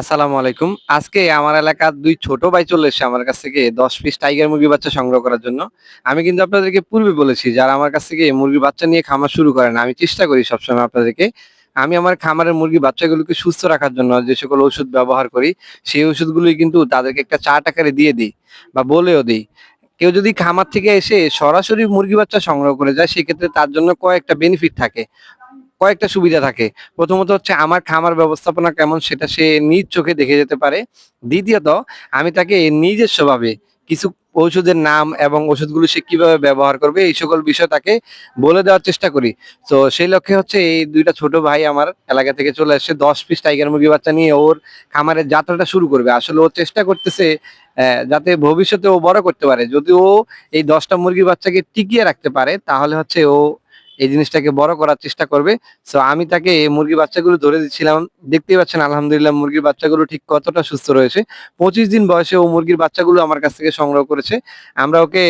আসসালামু আলাইকুম। আজকে আমার এলাকার দুই ছোট ভাই চলে এসেছে আমার কাছ থেকে দশ পিস টাইগার মুরগি বাচ্চা সংগ্রহ করার জন্য। আমি কিন্তু আপনাদেরকে পূর্বে বলেছি, যারা আমার কাছ থেকে মুরগি বাচ্চা নিয়ে খামার শুরু করেন, আমি চেষ্টা করি সবসময় আপনাদেরকে, আমি আমার খামারের মুরগি বাচ্চাগুলোকে সুস্থ রাখার জন্য যে সকল ওষুধ ব্যবহার করি, সেই ওষুধগুলোই কিন্তু তাদেরকে একটা চাট আকারে দিয়ে দিই বা বলেও দিই। কেউ যদি খামার থেকে এসে সরাসরি মুরগি বাচ্চা সংগ্রহ করে যায়, সেক্ষেত্রে তার জন্য কয়েকটা বেনিফিট থাকে। কয়েকটা সুবিধা থাকে। প্রথমত হচ্ছে আমার খামার ব্যবস্থাপনা কেমন সেটা সে নিজ চোখে দেখে যেতে পারে। দ্বিতীয়ত, আমি তাকে নিজস্বভাবে কিছু ওষুধের নাম এবং ওষুধগুলো সে কীভাবে ব্যবহার করবে এই সকল বিষয় তাকে বলে দেওয়ার চেষ্টা করি। তো সেই লক্ষ্যে হচ্ছে এই দুইটা ছোট ভাই আমার এলাকা থেকে চলে আসছে। দশ পিস টাইগার মুরগি বাচ্চা নিয়ে ওর খামারের যাত্রাটা শুরু করবে। আসলে ও চেষ্টা করতেছে যাতে ভবিষ্যতে ও বড় করতে পারে। যদি ও এই দশটা মুরগি বাচ্চাকে টিকিয়ে রাখতে পারে, তাহলে হচ্ছে ও এই জিনিসটাকে বড় করার চেষ্টা করবে। সো আমি তাকে মুরগি বাচ্চাগুলো ধরে দিচ্ছিলাম। দেখতেই পাচ্ছেন, আলহামদুলিল্লাহ মুরগির বাচ্চাগুলো ঠিক কতটা সুস্থ রয়েছে। পঁচিশ দিন বয়সে ও মুরগির বাচ্চাগুলো আমার কাছ থেকে সংগ্রহ করেছে। আমরা ওকে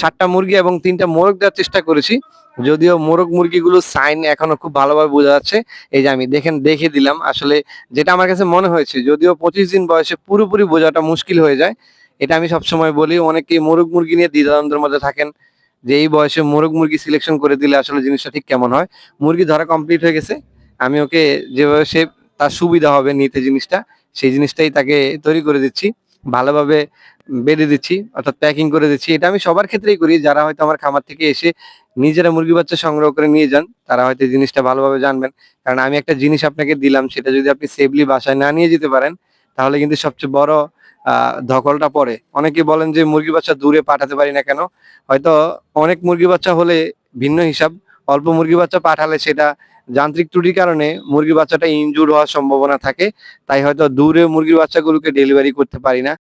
সাতটা মুরগি এবং তিনটা মোরগ দেওয়ার চেষ্টা করেছি। যদিও মোরগ মুরগিগুলো সাইন এখনও খুব ভালোভাবে বোঝা যাচ্ছে। এই যে আমি দেখেন, দেখে দিলাম। আসলে যেটা আমার কাছে মনে হয়েছে, যদিও পঁচিশ দিন বয়সে পুরোপুরি বোঝাটা মুশকিল হয়ে যায়, এটা আমি সবসময় বলি। অনেকেই মোরগ মুরগি নিয়ে দ্বিধাদ্বন্দ্বের মধ্যে থাকেন। যে এই বয়সে মোরগ মুরগি সিলেকশন করে দিলে আসলে জিনিসটা ঠিক কেমন হয়? মুরগি ধরা কমপ্লিট হয়ে গেছে। আমি ওকে যেভাবে সে তার সুবিধা হবে নিতে জিনিসটা, সেই জিনিসটাই তাকে তৈরি করে দিচ্ছি। ভালোভাবে বেঁধে দিচ্ছি, অর্থাৎ প্যাকিং করে দিচ্ছি। এটা আমি সবার ক্ষেত্রেই করি। যারা হয়তো আমার খামার থেকে এসে নিজেরা মুরগি বাচ্চা সংগ্রহ করে নিয়ে যান, তারা হয়তো জিনিসটা ভালোভাবে জানবেন। কারণ আমি একটা জিনিস আপনাকে দিলাম, সেটা যদি আপনি সেফলি বাসায় না নিয়ে যেতে পারেন, তাহলে কিন্তু সবচেয়ে বড় ধকলটা পড়ে। অনেকে বলেন যে মুরগি বাচ্চা দূরে পাঠাতে পারি না কেন? হয়তো অনেক মুরগি বাচ্চা হলে ভিন্ন হিসাব। অল্প মুরগি বাচ্চা পাঠালে সেটা যান্ত্রিক ত্রুটির কারণে মুরগি বাচ্চাটা ইনজুর হওয়ার সম্ভাবনা থাকে। তাই হয়তো দূরে মুরগি বাচ্চাগুলোকে ডেলিভারি করতে পারি না।